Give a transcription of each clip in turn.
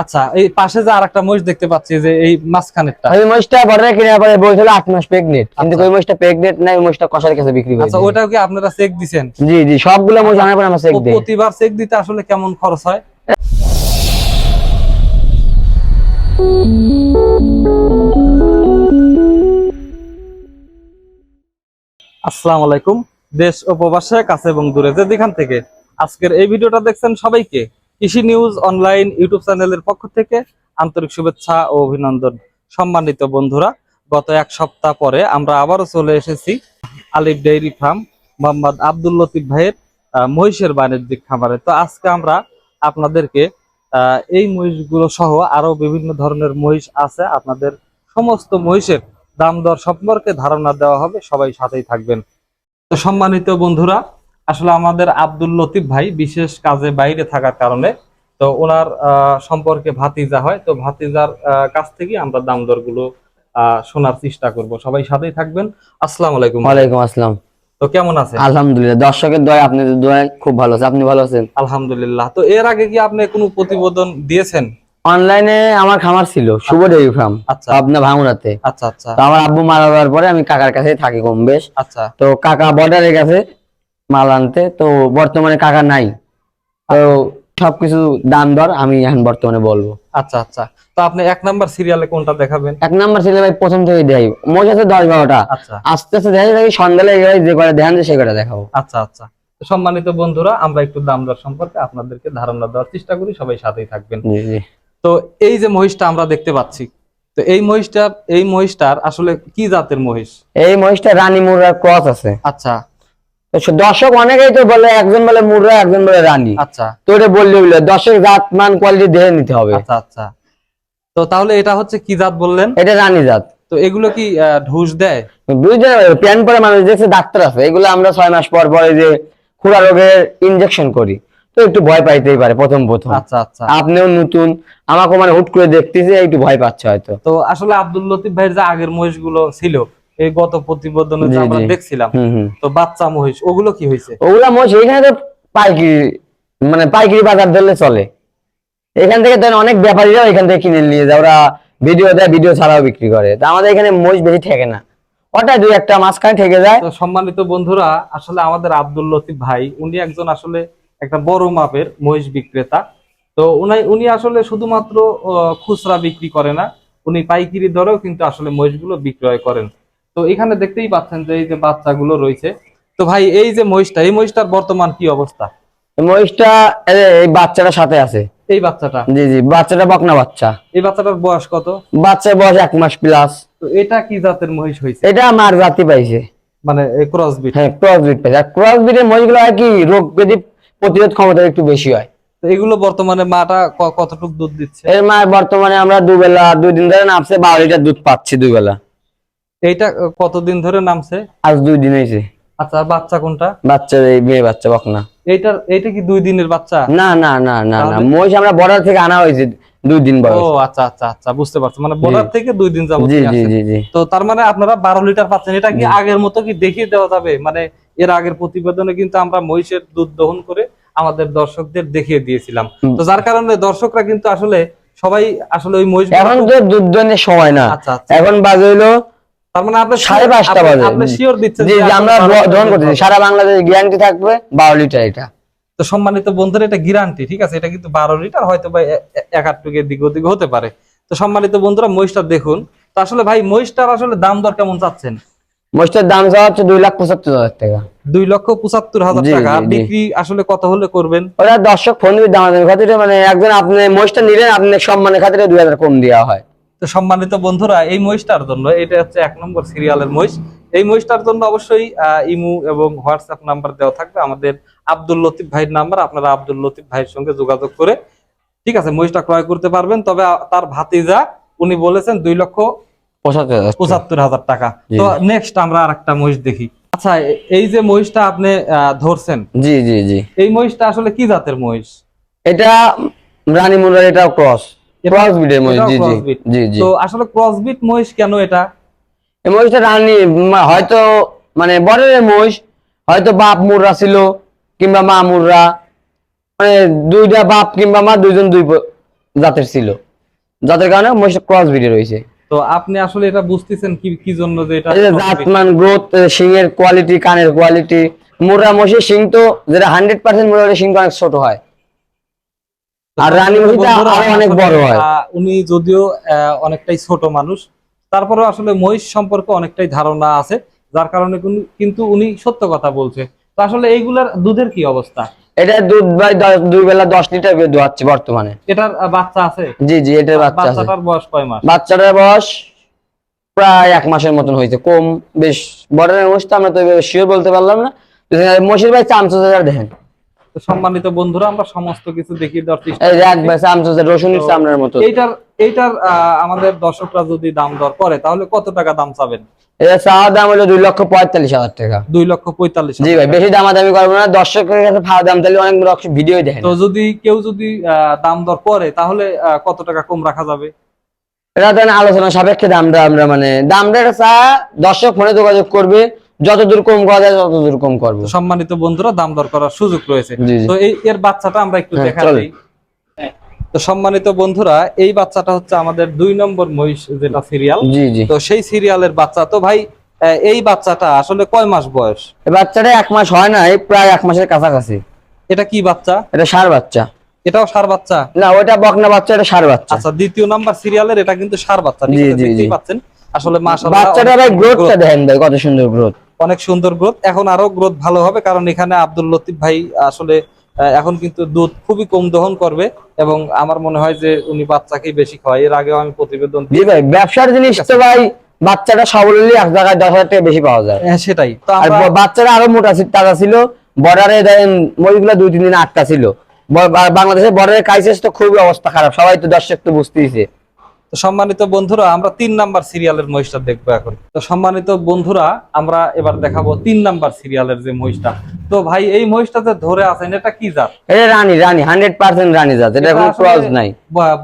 আচ্ছা এই পাশে যে আরেকটা মহিষ দেখতে পাচ্ছি যে এই মাঝখানেরটা। ওই মহিষটা বর্ডারে কিনে পরে বলছিল আট মাস প্রেগনেন্ট কিন্তু আচ্ছা। ওই মহিষটা প্রেগনেন্ট নাই ওই মহিষটা কষার কাছে বিক্রি করে আচ্ছা ওটাও কি আপনারা চেক দিছেন? জি জি সবগুলো মহিষ আনার পরে আমরা চেক দিই প্রতিবার চেক দিতে আসলে কেমন খরচ হয়? আসসালামু আলাইকুম। দেশ ও প্রবাসে কাছে এবং দূরে যে যেখান থেকে। আজকের এই ভিডিওটা দেখছেন সবাইকে। কৃষি নিউজ অনলাইন ইউটিউব চ্যানেলের পক্ষ থেকে আন্তরিক শুভেচ্ছা ও অভিনন্দন। সম্মানিত বন্ধুরা, গত এক সপ্তাহ পরে আমরা আবারও চলে এসেছি আলিফ ডেইরি ফার্ম মোহাম্মদ আব্দুল লতিফ ভাইয়ের মহিষের বাণিজ্যিক খামারে। তো আজকে আমরা আপনাদেরকে এই মহিষগুলো সহ আরও বিভিন্ন ধরনের মহিষ আছে। আপনাদের সমস্ত মহিষের দাম দর সম্পর্কে ধারণা দেওয়া হবে, সবাই সাথেই থাকবেন। তো সম্মানিত বন্ধুরা আসলে আমাদের আব্দুল লতিফ ভাই বিশেষ কাজে বাইরে থাকার কারণে তো ওনার সম্পর্কে ভাতিজা হয় তো ভাতিজার কাছ থেকে আমরা দাম দরগুলো শোনার চেষ্টা করব। সবাই সাথেই থাকবেন। আসসালাম আলাইকুম। ওয়ালাইকুম আসসালাম। তো কেমন আছেন? আলহামদুলিল্লাহ। দর্শকের দয়া আপনাদের দয় খুব ভালো আছে আপনি ভালো আছেন? আলহামদুলিল্লাহ। তো এর আগে কি আপনি কোনো প্রতিবেদন দিয়েছেন? অনলাইনে আমার খামার ছিল শুভ ডেইরি ফার্ম আচ্ছা। আপনার ভাঙুরাতে। আচ্ছা আচ্ছা। তো আমার আব্বু মারা যাওয়ার পরে আমি কাকার কাছে থাকি কম বেশ। আচ্ছা। তো কাকা বর্ডারে গেছে মাল আনতে। তো বর্তমানে কাকা নাই। তো সবকিছু দাম দর আমি এখন বর্তমানে বলব। আচ্ছা আচ্ছা। তো আপনি এক নাম্বার সিরিয়ালে কোনটা দেখাবেন? এক নাম্বার ছেলে ভাই প্রথম থেকে দেয় মোট আছে দশ বারোটা। আচ্ছা। আস্তে আস্তে দেখা যায় সন্ধ্যালে যে করে দেখান সে করে দেখাবো। আচ্ছা আচ্ছা। সম্মানিত বন্ধুরা আমরা একটু দাম দর সম্পর্কে আপনাদেরকে ধারণা দেওয়ার চেষ্টা করি সবাই সাথেই থাকবেন। তো এই যে মহিষটা আমরা দেখতে পাচ্ছি তো এই মহিষটা এই মহিষটার আসলে কি জাতের মহিষ? এই মহিষটা রানী মুরার ক্রস আছে। আচ্ছা। দর্শক অনেকেই তো বলে একজন বলে মুর্রা একজন বলে রানী। আচ্ছা। তো এটা বললে বলে দর্শক জাত মান কোয়ালিটি দেখে নিতে হবে। আচ্ছা আচ্ছা। তো তাহলে এটা হচ্ছে কি জাত বললেন? এটা রানী জাত। তো এগুলো কি ঢুস দেয়? প্যান পরে মানুষ দেখছে ডাক্তার আছে। এগুলো আমরা ছয় মাস পর পরে যে খুরা রোগের ইনজেকশন করি। তো একটু ভয় পাইতেই পারে প্রথম প্রথম। আচ্ছা আচ্ছা। আপনিও নতুন আমাকে মানে হুট করে দেখতেছে একটু ভয় পাচ্ছে হয়তো। তো আসলে আব্দুল লতিফ ভাইয়ের যে আগের মহিষগুলো ছিল এই গত প্রতিবেদনে যে আমরা দেখছিলাম তো বাচ্চা মহিষ ওগুলো কি হয়েছে? ওগুলা মোষ এখানে তো পাইকারি মানে পাইকারি বাজার ধরলে চলে। এখান থেকে ধরেন অনেক ব্যাপারীরাও এখান থেকে কিনে নিয়ে যায় ওরা ভিডিও দেয় ভিডিও ছাড়াও বিক্রি করে। তা আমাদের এখানে মোষ বেশি ঠেকে না। ওটাই দুই একটা মাঝখানে ঠেকে যায়। তো সম্মানিত বন্ধুরা আসলে আমাদের আব্দুল লতিফ ভাই উনি একজন আসলে একটা বড় মাপের মহিষ বিক্রেতা। তো উনি উনি আসলে শুধুমাত্র খুচরা বিক্রি করে না উনি পাইকিরি দরেও কিন্তু আসলে মহিষগুলো বিক্রয় করেন। তো এখানে দেখতেই পাচ্ছেন যে এই যে বাচ্চাগুলো রয়েছে। তো ভাই এই যে মহিষটা এই মহিষটার বর্তমান কি অবস্থা? মহিষটা এই বাচ্চাটার সাথে আছে। এই বাচ্চাটা? জি জি বাচ্চাটা বকনা বাচ্চা। এই বাচ্চাটার বয়স কত? বাচ্চার বয়স এক মাস প্লাস তো এটা কি জাতের মহিষ হয়েছে? এটা মার জাতি পাইছে। মানে ক্রস বিট হ্যাঁ ক্রস ব্রিড পাইছে। আর ক্রস ব্রিডের মহিষগুলো হয় কি রোগ ব্যাধি প্রতিরোধ ক্ষমতা একটু বেশি হয়। তো এগুলো বর্তমানে মাটা কতটুকু দুধ দিচ্ছে? এর মার বর্তমানে আমরা দুবেলা দুই দিন ধরে নামছে বারো লিটার দুধ পাচ্ছি দুই বেলা এইটা কতদিন ধরে নামছে? আজ দুই দিন হয়েছে। আচ্ছা বাচ্চা কোনটা? বাচ্চা এই মেয়ে বাচ্চা বকনা। এইটার এইটা কি দুই দিনের বাচ্চা? না না না না না? মহিষ আমরা বর্ডার থেকে আনা হয়েছে দুই দিন বয়স। ও আচ্ছা আচ্ছা আচ্ছা বুঝতে পারছি। মানে বর্ডার থেকে দুই দিন যাবত জি জি জি তো তার মানে আপনারা বারো লিটার পাচ্ছেন। এটা কি আগের মতো কি দেখিয়ে দেওয়া যাবে? মানে এর আগের প্রতিবেদনে কিন্তু আমরা মহিষের দুধ দহন করে আমাদের দর্শকদের দেখিয়ে দিয়েছিলাম। তো যার কারণে দর্শকরা কিন্তু আসলে সবাই আসলে ওই মহিষ এখন তো দুধ দহনের সময় না। আচ্ছা আচ্ছা। এখন বাজে হইল তার মানে আপনি সাড়ে পাঁচটা বাজে। আপনি শিওর দিচ্ছেন যে আমরা এখন বারো দহন লিটার করতেছি। সারা বাংলাদেশ গ্যারান্টি থাকবে বারো লিটার এটা। তো সম্মানিত বন্ধুরা এটা গ্যারান্টি ঠিক আছে? এটা কিন্তু বারো লিটার হয়তো বা এ- এ- এক আটটুকের দিক ওদিক হতে পারে। তো সম্মানিত বন্ধুরা মহিষটা দেখুন। তো আসলে ভাই মহিষটার আসলে দাম দর কেমন চাচ্ছেন? মহিষটার দাম চাওয়া হচ্ছে দুই লাখ পঁচাত্তর হাজার টাকা। দুই লক্ষ পঁচাত্তর হাজার টাকা। বিক্রি আসলে কত হলে করবেন? ওরা দর্শক ফোন দিবে দামাদামি খাতিরে মানে একজন আপনি মহিষটা নিলেন আপনি সম্মানের খাতিরে দুই হাজার কম দেওয়া হয়। তো সম্মানিত বন্ধুরা এই মহিষটার জন্য এটা হচ্ছে এক নম্বর সিরিয়ালের মহিষ। এই মহিষটার জন্য অবশ্যই ইমু এবং হোয়াটসঅ্যাপ নাম্বার দেওয়া থাকবে। আমাদের আব্দুল লতিফ ভাইয়ের নাম্বার আপনারা আব্দুল লতিফ ভাইয়ের সঙ্গে যোগাযোগ করে ঠিক আছে মহিষটা ক্রয় করতে পারবেন। তবে তার ভাতিজা উনি বলেছেন দুই লক্ষ পঁচাত্তর হাজার টাকা। তো নেক্সট আমরা আর একটা মহিষ দেখি। আচ্ছা এই যে মহিষটা আপনি ধরছেন জি জি জি। এই মহিষটা আসলে কি জাতের মহিষ? এটা রানী মুন্ডার এটা- ক্রস ব্রিডের মহিষ জি জি জি জি। তো আসলে ক্রসবিট মহিষ কেন এটা? এই মহিষটা রানী হয়তো মানে বরের মহিষ হয়তো বাপ মুররা ছিল কিংবা মা মুররা মানে দুইটা বাপ কিংবা মা দুইজন দুই জাতের ছিল। জাতের কারণে মহিষটা ক্রস ব্রিডে রয়েছে। তো আপনি আসলে এটা বুঝতেছেন কি কি জন্য যে এটা জাতমান গ্রোথ শিংয়ের কোয়ালিটি কানের কোয়ালিটি মোরা মহিষের শিং তো যেটা হান্ড্রেড পার্সেন্ট মোরা শিং অনেক ছোট হয়। আর রানী মহিষটা আরও অনেক বড় হয়। উনি যদিও অনেকটাই ছোট মানুষ তারপরে আসলে মহিষ সম্পর্কে অনেকটাই ধারণা আছে যার কারণে কিন্তু উনি সত্য কথা বলছে। তো আসলে এইগুলার দুধের কি অবস্থা? এটা দুধ ভাই দুই বেলা দশ লিটার করে দোয়াচ্ছে বর্তমানে। এটার বাচ্চা আছে? জি জি এটার বাচ্চা আছে। বাচ্চাটার বয়স কয় মাস? বাচ্চাটার বয়স প্রায় এক মাসের মতন হয়েছে কম বেশ বর্ডারের তো আমরা তো শিওর বলতে পারলাম না। মহিষের ভাই চামচা দেখেন। তো সম্মানিত বন্ধুরা আমরা সমস্ত কিছু দেখিয়ে দেওয়ার চেষ্টা এই এক ভাই চামচা রসুনের চামড়ার মতো। এইটার এইটার আমাদের দর্শকরা যদি দাম দর করে তাহলে কত টাকা দাম চাবেন? এটা দাম হলো দুই লক্ষ পঁয়তাল্লিশ হাজার টাকা। দুই লক্ষ পঁয়তাল্লিশ জি ভাই বেশি দামাদামি করব না দর্শকের কাছে দাম তাহলে অনেক ভিডিও তো যদি কেউ যদি আহ, দাম দর করে তাহলে কত টাকা কম রাখা যাবে? এটা আলোচনা সাপেক্ষে দামটা আমরা মানে দামটা চা দর্শক ফোনে যোগাযোগ করবে যত দূর কম করা যায় তত দূর কম করব। সম্মানিত বন্ধুরা দাম দর করার সুযোগ রয়েছে। তো এই এর বাচ্চাটা আমরা একটু হ্যাঁ, দেখা দিই। তো সম্মানিত বন্ধুরা এই বাচ্চাটা হচ্ছে আমাদের দুই নম্বর মহিষ যেটা সিরিয়াল। তো সেই সিরিয়ালের বাচ্চা। তো ভাই এই বাচ্চাটা আসলে কয় মাস বয়স? এই বাচ্চাটা এক মাস হয় না প্রায় এক মাসের কাছাকাছি। এটা কি বাচ্চা? এটা সার বাচ্চা। এটাও সার বাচ্চা? না ওটা বকনা বাচ্চা এটা সার বাচ্চা। আচ্ছা দ্বিতীয় নাম্বার সিরিয়ালের এটা কিন্তু সার বাচ্চা ঠিক জি, আছে? দেখতেই পাচ্ছেন। আসলে মাশাআল্লাহ বাচ্চাটা ভাই গ্রোথটা দেখেন ভাই কত সুন্দর গ্রোথ অনেক সুন্দর গ্রোথ এখন আরও গ্রোথ ভালো হবে কারণ এখানে আব্দুল লতিফ ভাই আসলে এখন কিন্তু দুধ খুবই কম দহন করবে এবং আমার মনে হয় যে উনি বাচ্চাকেই বেশি খাওয়ায়। এর আগেও আমি প্রতিবেদন জি ভাই ব্যবসার জিনিস তো ভাই বাচ্চাটা সাবলীলই এক জায়গায় দশ হাজার টাকা বেশি পাওয়া যায়। হ্যাঁ, সেটাই। আর বাচ্চারা আরও মোটা ছিল তাজা ছিল। বর্ডারে দেন মরিগুলা দুই তিন দিন আটকা ছিল। বাংলাদেশের বর্ডারের ক্রাইসিস তো খুবই অবস্থা খারাপ। সবাই তো দর্শক তো বুঝতেইছে। তো সম্মানিত বন্ধুরা আমরা তিন নাম্বার সিরিয়ালের মহিষটা দেখব এখন। তো সম্মানিত বন্ধুরা আমরা এবার দেখাবো তিন নাম্বার সিরিয়ালের যে মহিষটা। তো ভাই এই মহিষটা যে ধরে আছেন এটা কি জাত? এটা রানী রানী হান্ড্রেড পার্সেন্ট রানী জাত। এটা এটা কোনো ক্রস নাই।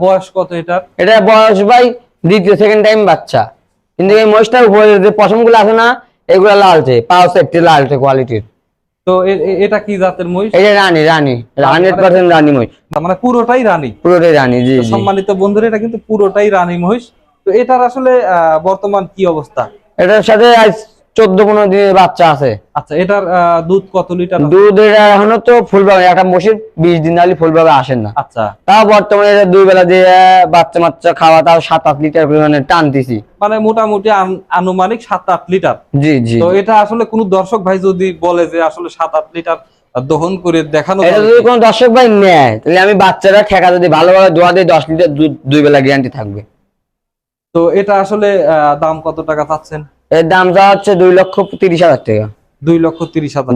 বয়স কত এটার? এটা বয়স ভাই দ্বিতীয় সেকেন্ড টাইম বাচ্চা। কিন্তু এই মহিষটার উপরে যে পশমগুলো আছে না এগুলা লালচে পাও সেফটি লালচে কোয়ালিটির তো এটা কি জাতের মহিষ? রানী রানী। হান্ড্রেড পার্সেন্ট রানী মহিষ। তার মানে পুরোটাই রানী। পুরোটাই রানী জি সম্মানিত বন্ধুরা এটা কিন্তু পুরোটাই রানী মহিষ। তো এটার আসলে আহ, বর্তমান কি অবস্থা? এটার সাথে চোদ্দ পনেরো দিনের বাচ্চা আছে। আচ্ছা এটার দুধ কত লিটার দুধ এটা এখনও তো ফুলভাবে একটা মসির বিশ দিন হলে ফুলভাবে আসেন না। আচ্ছা। তাও বর্তমানে দুই বেলা দিয়ে বাচ্চা বাচ্চা খাওয়া তাও সাত আট লিটার পরিমাণে টানতেছি মানে মোটামুটি আনুমানিক সাত আট লিটার। জি জি। তো এটা আসলে কোন দর্শক ভাই যদি বলে যে আসলে সাত আট লিটার দহন করে দেখানো এটা যদি? কোনো দর্শক ভাই নেয় তাহলে আমি বাচ্চারা ঠেকা যদি ভালোভাবে দোয়া দিয়ে দশ লিটার দুধ দুই বেলা গ্যারান্টি থাকবে। তো এটা আসলে আহ, দাম কত টাকা চাচ্ছেন? এর দাম যা হচ্ছে দুই লক্ষ তিরিশ হাজার টাকা। দুই লক্ষ তিরিশ হাজার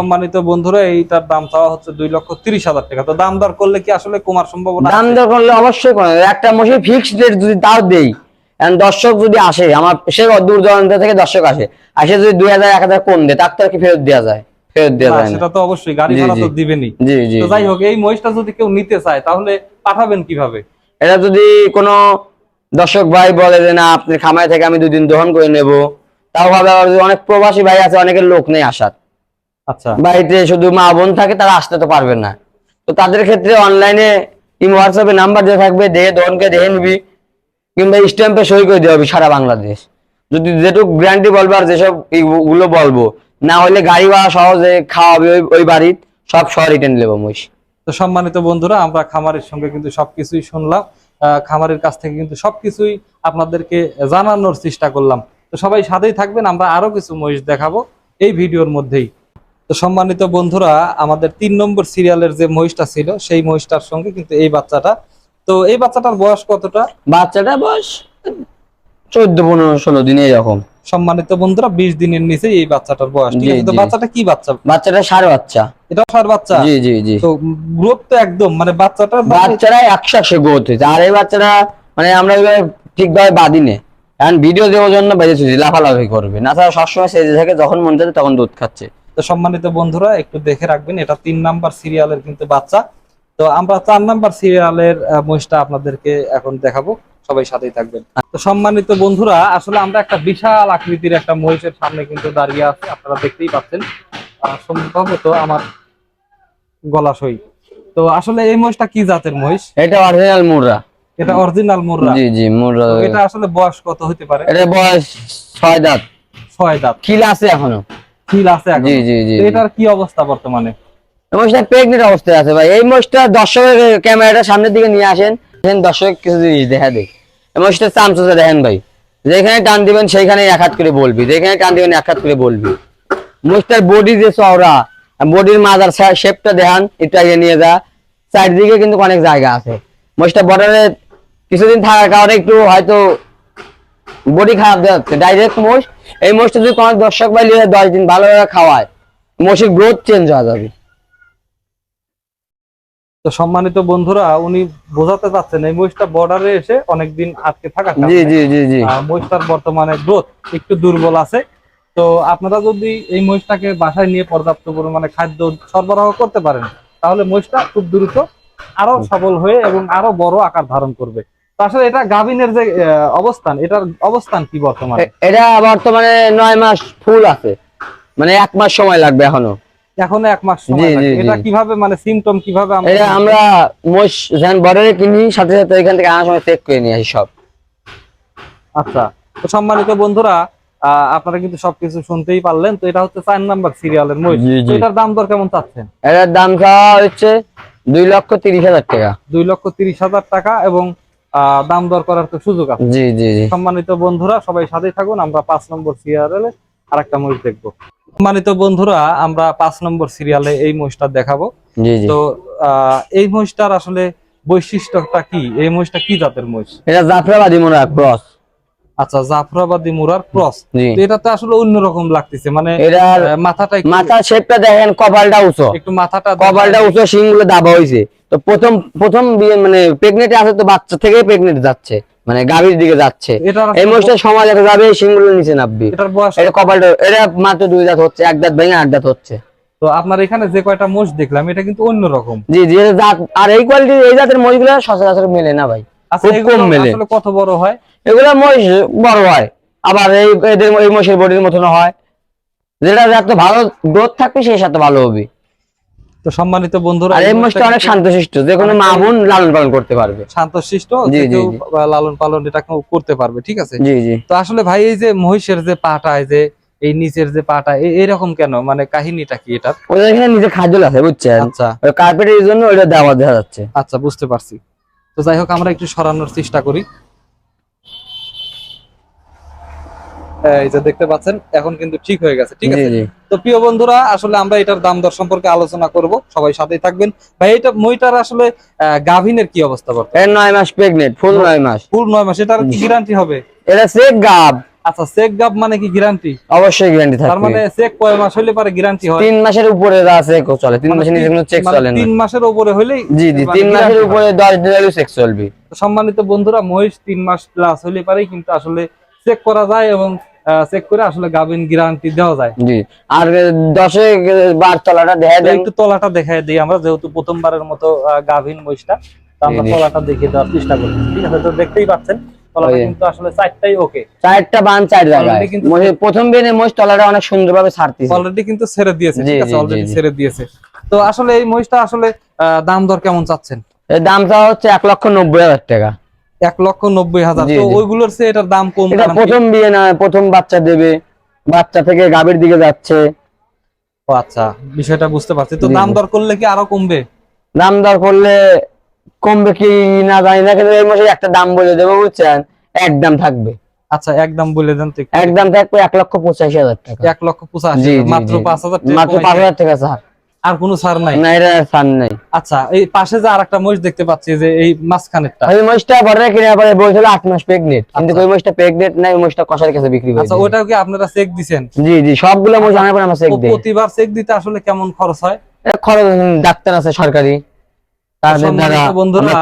সম্মানিত বন্ধুরা এইটার দাম চাওয়া হচ্ছে দুই লক্ষ তিরিশ হাজার টাকা। তো দাম দর করলে কি আসলে কমার সম্ভাবনা দাম? দর করলে অবশ্যই কোনো একটা মসির ফিক্সড রেট যদি তাও দেই দর্শক যদি আসে আমার সে দূর দূরান্ত থেকে দর্শক আসে আসে যদি দুই হাজার এক হাজার কম দেয় তার তো আর কি ফেরত দেওয়া যায়? ফেরত দেওয়া যায় সেটা তো অবশ্যই গাড়ি ভাড়া তো। দিবেনই। জি জি যাই হোক এই মহিষটা যদি কেউ নিতে চায় তাহলে পাঠাবেন কীভাবে? এটা যদি কোনো দর্শক ভাই বলে যে না আপনি খামায় থেকে আমি দুদিন দহন করে নেব। তাও ভাবে অনেক প্রবাসী ভাই আছে অনেকের লোক নেই আসার। আচ্ছা। বাড়িতে শুধু মা বোন থাকে তারা আসতে তো পারবে না। তো তাদের ক্ষেত্রে অনলাইনে ইমো হোয়াটসঅ্যাপে নাম্বার দেওয়া থাকবে দেখে দহনকে দেখে নিবি কিংবা স্ট্যাম্পে সই করে দেওয়া সারা বাংলাদেশ। যদি যেটুকু গ্যারান্টি বলব আর যেসবগুলো বলব না হলে গাড়ি ভাড়া সহজে খাওয়াবে ওই- ওই বাড়ির সব শহর রিটার্ন নেব মহিষ। তো সম্মানিত বন্ধুরা আমরা খামারের সঙ্গে কিন্তু সবকিছুই শুনলাম। খামারের কাছ থেকে কিন্তু সবকিছুই আপনাদেরকে জানানোর চেষ্টা করলাম। তো সবাই সাথেই থাকবেন, আমরা আরও কিছু মহিষ দেখাবো এই ভিডিওর মধ্যেই। তো সম্মানিত বন্ধুরা, আমাদের তিন নম্বর সিরিয়ালের যে মহিষটা ছিল, সেই মহিষটার সঙ্গে কিন্তু এই বাচ্চাটা। তো এই বাচ্চাটার বয়স কতটা? বাচ্চাটা বয়স চোদ্দ, পনেরো, ষোলো দিন এরকম। সম্মানিত বন্ধুরা বিশ দিনের নিচে এই বাচ্চাটার বয়স ঠিক আছে? তো বাচ্চাটা কি বাচ্চা? বাচ্চাটা সার বাচ্চা। এটা সার বাচ্চা? জি জি জি। তো গ্রোথ তো একদম মানে বাচ্চাটা বাচ্চারা একশো একশো গ্রোথ হয়েছে। আর এই বাচ্চারা মানে আমরা ঠিকভাবে বাঁধি নে এখন ভিডিও দেওয়ার জন্য বেঁধেছি লাফালাফি করবে। না তারা সবসময় সেজে থাকে যখন মন চাচ্ছে তখন দুধ খাচ্ছে। তো সম্মানিত বন্ধুরা একটু দেখে রাখবেন এটা তিন নাম্বার সিরিয়ালের কিন্তু বাচ্চা। তো আমরা চার নাম্বার সিরিয়ালের মহিষটা আপনাদেরকে এখন দেখাবো। সবাই সাথেই থাকবেন। তো সম্মানিত বন্ধুরা আসলে আমরা একটা বিশাল আকৃতির একটা মহিষের সামনে কিন্তু দাঁড়িয়ে আছে আপনারা দেখতেই পাচ্ছেন। সম্ভবত আমার গলা সই। তো আসলে এই মহিষটা কি জাতের মহিষ? এটা অরিজিনাল মুররা। এটা অরিজিনাল মুর্রা। জি জি মুররা। এটা আসলে বয়স কত হতে পারে? এটা বয়স ছয় দাঁত। ছয় দাঁত। খিল আছে এখনও। খিল আছে এখন? জি জি জি এটার কি অবস্থা বর্তমানে? এই মোষটা প্রেগনেন্ট অবস্থায় আছে ভাই। এই মহিষটা দর্শকের ক্যামেরাটা সামনের দিকে নিয়ে আসেন। দেখেন দর্শক, কিছু জিনিস দেখা দেখ এই মোষটা চামচা দেখেন ভাই। যেখানে টান দিবেন সেইখানে এক হাত করে বলবি। যেখানে টান দিবেন, এক হাত করে বলবি। মোষটার বডি যে চওড়া বডির মাজার শেপটা দেখান, একটু আগে নিয়ে যা। চারিদিকে কিন্তু অনেক জায়গা আছে। মোষটা বর্ডারে কিছুদিন থাকার কারণে একটু হয়তো বডি খারাপ দেখাচ্ছে ডাইরেক্ট মোষ এই মোষটা যদি কোনো দর্শক ভাই দশ দিন ভালোভাবে খাওয়ায় মোষের গ্রোথ চেঞ্জ হয়ে যাবে। তো সম্মানিত বন্ধুরা উনি বোঝাতে চাচ্ছেন এই মহিষটা বর্ডারে এসে অনেকদিন আটকে থাকার জি জি জি জি। মহিষটার বর্তমানে গ্রোথ একটু দুর্বল আছে। তো আপনারা যদি এই মহিষটাকে বাসায় নিয়ে পর্যাপ্ত পরিমাণে খাদ্য সরবরাহ করতে পারেন তাহলে মহিষটা খুব দ্রুত আরও সবল হয়ে এবং আরও বড় আকার ধারণ করবে। আসলে এটা গাভিনের যে অবস্থান এটার অবস্থান কি বর্তমানে? এটা বর্তমানে নয় মাস ফুল আছে। মানে এক মাস সময় লাগবে এখনও। এখনও এক মাস সময়। এটা কীভাবে মানে সিমটম কীভাবে আমরা আমরা মোষ যখন বর্ডারে কিনি সাথে সাথে এখান থেকে আনার সময় চেক করে নিয়ে আসি সব। আচ্ছা তো সম্মানিত বন্ধুরা আপনারা কিন্তু সবকিছু শুনতেই পারলেন। তো এটা হচ্ছে চার নাম্বার সিরিয়ালের মহিষ। এটার দাম দর কেমন চাচ্ছেন? এটার দাম চাওয়া হচ্ছে দুই লক্ষ তিরিশ হাজার টাকা। দুই লক্ষ তিরিশ হাজার টাকা এবং দাম দর করার তো সুযোগ আছে। জি জি জি। সম্মানিত বন্ধুরা সবাই সাথেই থাকুন। আমরা পাঁচ নম্বর সিরিয়ালে আর একটা মহিষ দেখব। সম্মানিত বন্ধুরা আমরা পাঁচ নম্বর সিরিয়ালে এই মহিষটা দেখাবো। তো আহ, এই মহিষটার আসলে বৈশিষ্ট্যটা কি? এই মহিষটা কি জাতের মহিষ? এটা জাফরাবাদী হয় ক্রস। আচ্ছা জাফরাবাদী মুরার ক্রস। এটা তো আসলে অন্যরকম লাগতেছে মানে মাথাটা মাথার শেপটা দেখেন কপালটা উঁচু। একটু মাথাটা কপালটা উঁচু শিংগুলো দাবা হয়েছে তো প্রথম প্রথম মানে প্রেগনেন্ট আছে তো বাচ্চা থেকে প্রেগনেন্ট যাচ্ছে। মানে গাভীর দিকে যাচ্ছে। এই মোষটা সমাজ একটা যাবে শিংগুলো নিচে নামবি। এটা কপালটা এটা মাত্র দুই দাঁত হচ্ছে এক দাঁত ভেঙে আট দাঁত হচ্ছে। তো আপনার এখানে যে কয়টা মোষ দেখলাম এটা কিন্তু অন্যরকম জি জি আর এই কোয়ালিটির এই জাতের মহিষগুলো সচরাচর মেলে না ভাই। খুব কম মেলে। আসলে কত বড় হয়? এগুলো মহিষ বড় হয়। আবার এই এদের এই মহিষের বডির মতন হয়। যেটা যত ভালো গ্রোথ থাকবে সেই সাথে ভালো হবে। তো সম্মানিত বন্ধুরা আর এই এই মহিষটা অনেক শান্তশিষ্ট। যে কোনো মা বোন লালন পালন করতে পারবে। শান্তশিষ্ট জি, জি, লালন পালন এটা করতে পারবে ঠিক আছে? জি জি। তো আসলে ভাই এই যে মহিষের যে পাটা যে এই নিচের যে পাটা এরকম কেন? মানে কাহিনীটা কি এটা ওদের এখানে নিজে খাদ্য আছে বুঝছেন? আচ্ছা। কার্পেটের জন্য দেওয়া দেখা যাচ্ছে। আচ্ছা বুঝতে পারছি। তো যাই হোক আমরা একটু সরানোর চেষ্টা করি। এই যে দেখতে পাচ্ছেন এখন কিন্তু ঠিক হয়ে গেছে ঠিক আছে? তো প্রিয় বন্ধুরা আসলে আমরা এটার দাম দর সম্পর্কে আলোচনা করব সবাই সাথেই থাকবেন। ভাই এটা মইটার আসলে গাভিনের কি অবস্থা বর্তমানে? এর নয় মাস প্রেগনেন্ট ফুল 9 মাস। ফুল নয় মাস এটার কি গ্যারান্টি হবে? এটা সেফ গাব আচ্ছা চেক গাব মানে কি গ্যারান্টি অবশ্যই গ্যারান্টি তার মানে চেক কয় মাস হইলে পারে গ্যারান্টি হয়? তিন মাসের উপরে যা চেক চলে তিন মানে মাসের নিচে কোনো চেক মানে চলে না। তিন মাসের উপরে হইলেই জি জি মানে তিন মাসের উপরে দশ দিনের চেক চলবে। সম্মানিত বন্ধুরা মহিষ তিন মাস প্লাস হইলে পারেই কিন্তু আসলে চেক করা যায় এবং চেক করে আসলে গাভিন গ্যারান্টি দেওয়া যায়। জি আর দশে বার তলাটা দেখা দেন। একটু তলাটা দেখাই দিই আমরা যেহেতু প্রথমবারের মতো গাভীন মহিষটা তো আমরা। তলাটা দেখিয়ে দেওয়ার চেষ্টা করি ঠিক আছে তো দেখতেই পাচ্ছেন। কিন্তু আসলে চারটাই ওকে চারটা বান চার জায়গায়। Already কিন্তু- মহিষ- প্রথম বেনে মহিষ তলাটা অনেক সুন্দরভাবে ছাড়তেছে। অলরেডি কিন্তু ছেড়ে দিয়েছে ঠিক আছে অলরেডি জি, জি। ছেড়ে দিয়েছে। তো আসলে এই মহিষটা আসলে দাম দর কেমন চাচ্ছেন? এর দামটা হচ্ছে এক লক্ষ নব্বই হাজার টাকা। এক লক্ষ নব্বই হাজার। তো ওইগুলোর চেয়ে এটার দাম কম এটা প্রথম বিয়ে না প্রথম বাচ্চা দেবে। বাচ্চা থেকে গাভীর দিকে যাচ্ছে। ও আচ্ছা বিষয়টা বুঝতে পারছি। তো দাম দর করলে কি আরও কমবে? দাম দর করলে কমবে কি না জানি না কিন্তু এই মাসে একটা দাম বলে দেবো বুঝছেন? এক দাম থাকবে। আচ্ছা একদম বলে দেন তো একটু। এক দাম থাকবে এক লক্ষ পঁচাশি হাজার টাকা। এক লক্ষ পঁচাশি মাত্র পাঁচ হাজার মাত্র পাঁচ হাজার টাকা স্যার। আর কোনো ছাড় নাই? না এটা ছাড় নেই। আচ্ছা এই পাশে যে আরেকটা মহিষ দেখতে পাচ্ছি যে এই মাঝখানেরটা। ওই মহিষটা বর্ডারে কিনে পরে বলছিল আট মাস প্রেগনেন্ট কিন্তু আচ্ছা। ওই মহিষটা প্রেগনেন্ট নাই মহিষটা কষার কাছে বিক্রি করে আচ্ছা ওটাও কি আপনারা চেক দিছেন? জি জি সবগুলো মহিষ আনার পরে আমরা চেক দিই। প্রতিবার চেক দিতে আসলে কেমন খরচ হয়? খরচ ডাক্তার আছে সরকারি। বন্ধুরা,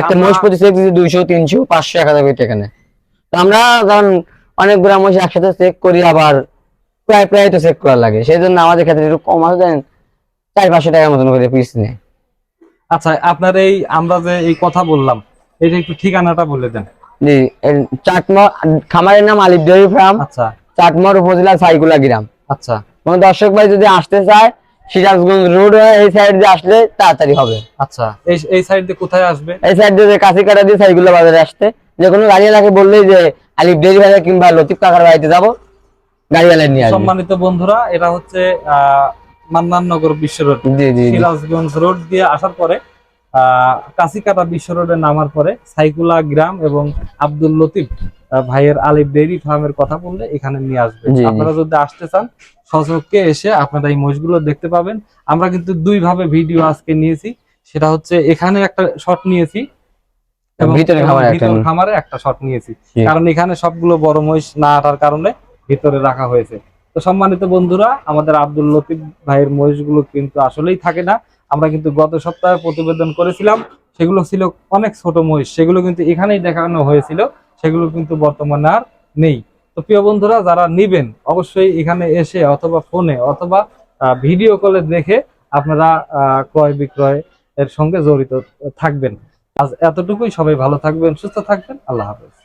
একটা প্রতি চেক দুইশো তিনশো পাঁচশো এক হাজার করে তো আমরা যখন অনেকগুলো মহিষ একসাথে চেক করি আবার প্রায় প্রায় তো চেক করা লাগে। সেই জন্য আমাদের ক্ষেত্রে একটু কম আছে দেন চার পাঁচশো টাকার মতন করে পিস নেয় আচ্ছা আপনার এই আমরা যে এই কথা বললাম এটা একটু ঠিকানাটা বলে দেন। জি খামারের নাম আলিফ ডেয়ারি ফার্ম। আচ্ছা। চাটমোহর উপজেলা সাইকুলা গ্রাম। আচ্ছা। কোনো দর্শক ভাই যদি আসতে চায় সিরাজগঞ্জ রোড হয়ে এই সাইড দিয়ে আসলে তাড়াতাড়ি হবে। আচ্ছা এই এই সাইড দিয়ে কোথায় আসবে? এই সাইড দিয়ে কাশি কাটা দিয়ে সাইগুলো বাজারে আসতে। যে কোনো গাড়িওয়ালাকে বললেই যে আলিফ ডেরি ভাই কিংবা লতিফ কাকার বাড়িতে যাব। গাড়িওয়ালা নিয়ে আসবে। সম্মানিত বন্ধুরা এটা হচ্ছে আহ মান্নাননগর বিশ্ব রোড। সিরাজগঞ্জ রোড দিয়ে আসার পরে আহ কাশিকাটা বিশ্ব রোডে নামার পরে সাইকুলা গ্রাম এবং আব্দুল লতিফ ভাইয়ের আলিফ ডেইরি ফার্মের কথা বললে এখানে নিয়ে আসবে। আপনারা যদি আসতে চান সচককে এসে আপনারা এই মহিষগুলো দেখতে পাবেন। আমরা কিন্তু দুই ভাবে ভিডিও আজকে নিয়েছি। সেটা হচ্ছে এখানে একটা শট নিয়েছি এবং ভিতরে খামারে একটা ভিতর খামারে একটা শট নিয়েছি। কারণ এখানে সবগুলো বড় মহিষ না আটার কারণে ভিতরে রাখা হয়েছে। তো সম্মানিত বন্ধুরা আমাদের আব্দুল লতিফ ভাইয়ের মহিষগুলো কিন্তু আসলেই থাকে না। আমরা কিন্তু গত সপ্তাহে প্রতিবেদন করেছিলাম। সেগুলো ছিল অনেক ছোট মহিষ। সেগুলো কিন্তু এখানেই দেখানো হয়েছিল। সেগুলো কিন্তু বর্তমানে আর নেই। তো প্রিয় বন্ধুরা, যারা নিবেন, অবশ্যই এখানে এসে অথবা ফোনে অথবা ভিডিও কলে দেখে আপনারা ক্রয় বিক্রয় এর সঙ্গে জড়িত থাকবেন। আজ এতটুকুই। সবাই ভালো থাকবেন, সুস্থ থাকবেন। আল্লাহ হাফেজ।